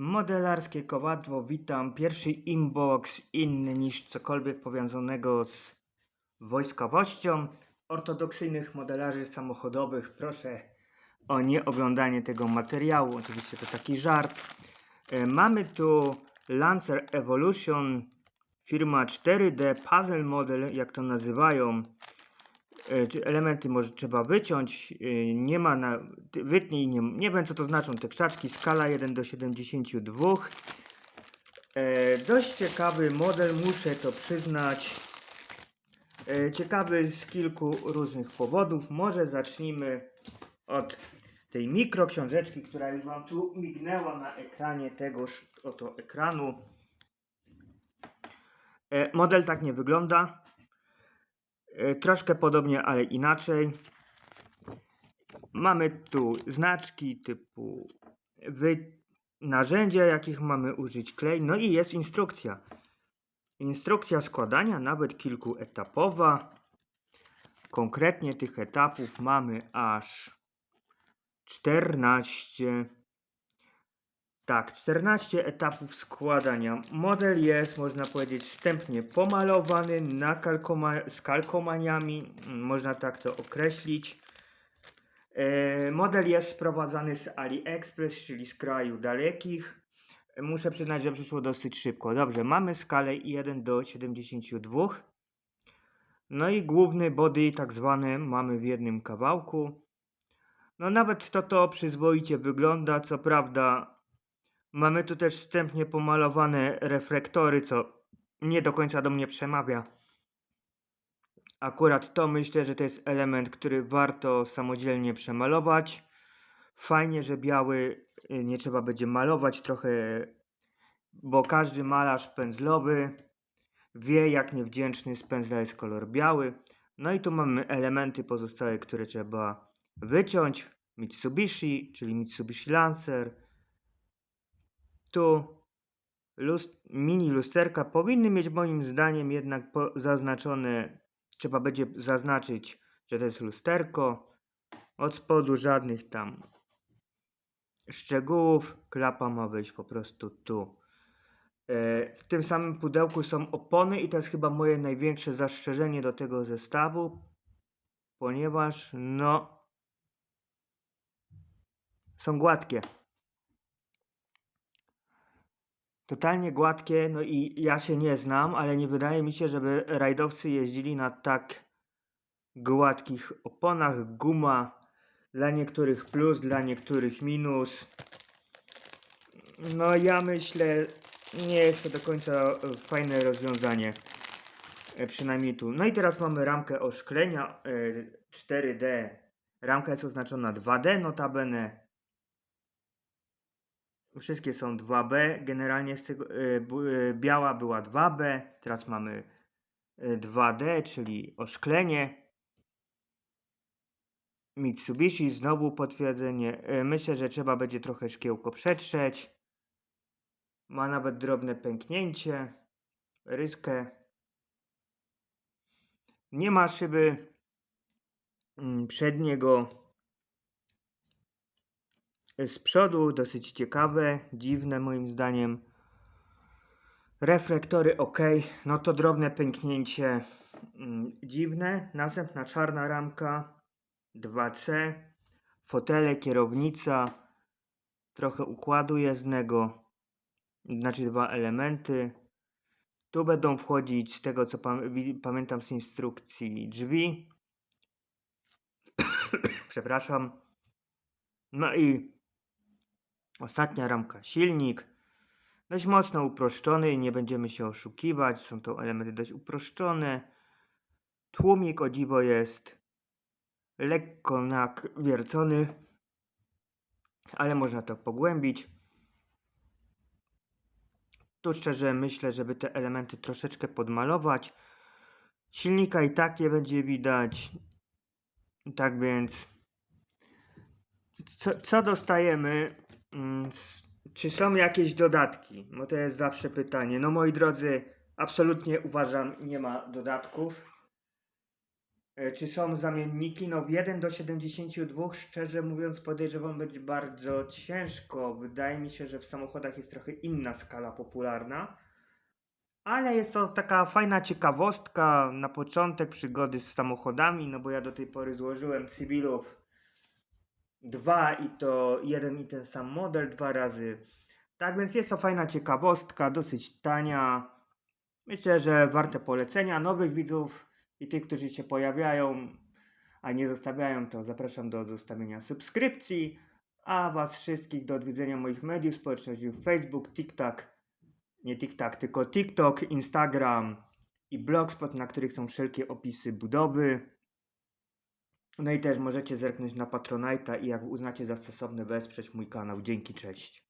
Modelarskie kowadło, witam. Pierwszy inbox inny niż cokolwiek powiązanego z wojskowością. Ortodoksyjnych modelarzy samochodowych proszę o nieoglądanie tego materiału. Oczywiście to taki żart. E, Mamy tu Lancer Evolution, firma 4D Puzzle Model, jak to nazywają. E, Elementy może trzeba wyciąć, e, nie ma na, wytnij, nie, nie wiem co to znaczą te krzaczki, skala 1 do 72. E, dość ciekawy model, muszę to przyznać. Ciekawy z kilku różnych powodów. Może zacznijmy od tej mikroksiążeczki, która już Wam tu mignęła na ekranie tegoż oto ekranu. Model tak nie wygląda. E, Troszkę podobnie, ale inaczej. Mamy tu znaczki typu wy... narzędzia, jakich mamy użyć klej, no i jest instrukcja. Instrukcja składania, nawet kilkuetapowa. Konkretnie tych etapów mamy aż 14. Tak, 14 etapów składania. Model jest, można powiedzieć, wstępnie pomalowany na kalkoma- z kalkomaniami, mm, można tak to określić. E, model jest sprowadzany z AliExpress, czyli z kraju dalekich. Muszę przyznać, że przyszło dosyć szybko. Dobrze, mamy skalę 1 do 72. No i główny body, tak zwany, mamy w jednym kawałku. No nawet to to przyzwoicie wygląda, co prawda mamy tu też wstępnie pomalowane reflektory, co nie do końca do mnie przemawia. Akurat to myślę, że to jest element, który warto samodzielnie przemalować. Fajnie, że biały y, nie trzeba będzie malować trochę, bo każdy malarz pędzlowy wie, jak niewdzięczny z pędzla jest kolor biały. No i tu mamy elementy pozostałe, które trzeba wyciąć. Mitsubishi, czyli Mitsubishi Lancer. Tu lust, mini lusterka powinny mieć moim zdaniem jednak po, zaznaczone, trzeba będzie zaznaczyć, że to jest lusterko. Od spodu żadnych tam szczegółów. Klapa ma być po prostu tu. E, W tym samym pudełku są opony i to jest chyba moje największe zastrzeżenie do tego zestawu, ponieważ no są gładkie. Totalnie gładkie, no i ja się nie znam, ale nie wydaje mi się, żeby rajdowcy jeździli na tak gładkich oponach. Guma dla niektórych plus, dla niektórych minus. No ja myślę, nie jest to do końca e, fajne rozwiązanie. E, Przynajmniej tu. No i teraz mamy ramkę oszklenia e, 4D. Ramka jest oznaczona 2D notabene. Wszystkie są 2B. Generalnie z tego, bu- e, biała była 2B. Teraz mamy e, 2D, czyli oszklenie. Mitsubishi, znowu potwierdzenie. Myślę, że trzeba będzie trochę szkiełko przetrzeć. Ma nawet drobne pęknięcie. Ryskę. Nie ma szyby mm, przedniego. Z przodu dosyć ciekawe, dziwne moim zdaniem. Reflektory ok, no to drobne pęknięcie mm, dziwne. Następna czarna ramka 2C. Fotele, kierownica. Trochę układu jezdnego. Znaczy dwa elementy. Tu będą wchodzić, z tego co pamiętam z instrukcji, drzwi. Przepraszam. No i ostatnia ramka, silnik. Dość mocno uproszczony, nie będziemy się oszukiwać. Są to elementy dość uproszczone. Tłumik o dziwo jest lekko nawiercony, ale można to pogłębić. Tu szczerze myślę, żeby te elementy troszeczkę podmalować. Silnika i tak nie będzie widać. Tak więc, co, co dostajemy? Mm, Czy są jakieś dodatki? Bo to jest zawsze pytanie. No moi drodzy, absolutnie uważam, nie ma dodatków. E, Czy są zamienniki? No w 1 do 72 szczerze mówiąc podejrzewam być bardzo ciężko. Wydaje mi się, że w samochodach jest trochę inna skala popularna. Ale jest to taka fajna ciekawostka na początek przygody z samochodami, no bo ja do tej pory złożyłem cywilów dwa i to jeden i ten sam model dwa razy. Tak więc jest to fajna ciekawostka, dosyć tania. Myślę, że warte polecenia nowych widzów i tych, którzy się pojawiają, a nie zostawiają, to zapraszam do zostawienia subskrypcji, a was wszystkich do odwiedzenia moich mediów społecznościowych Facebook, TikTok, nie TikTok, tylko TikTok, Instagram i Blogspot, na których są wszelkie opisy budowy. No i też możecie zerknąć na Patronite'a i jak uznacie za stosowne wesprzeć mój kanał. Dzięki, cześć.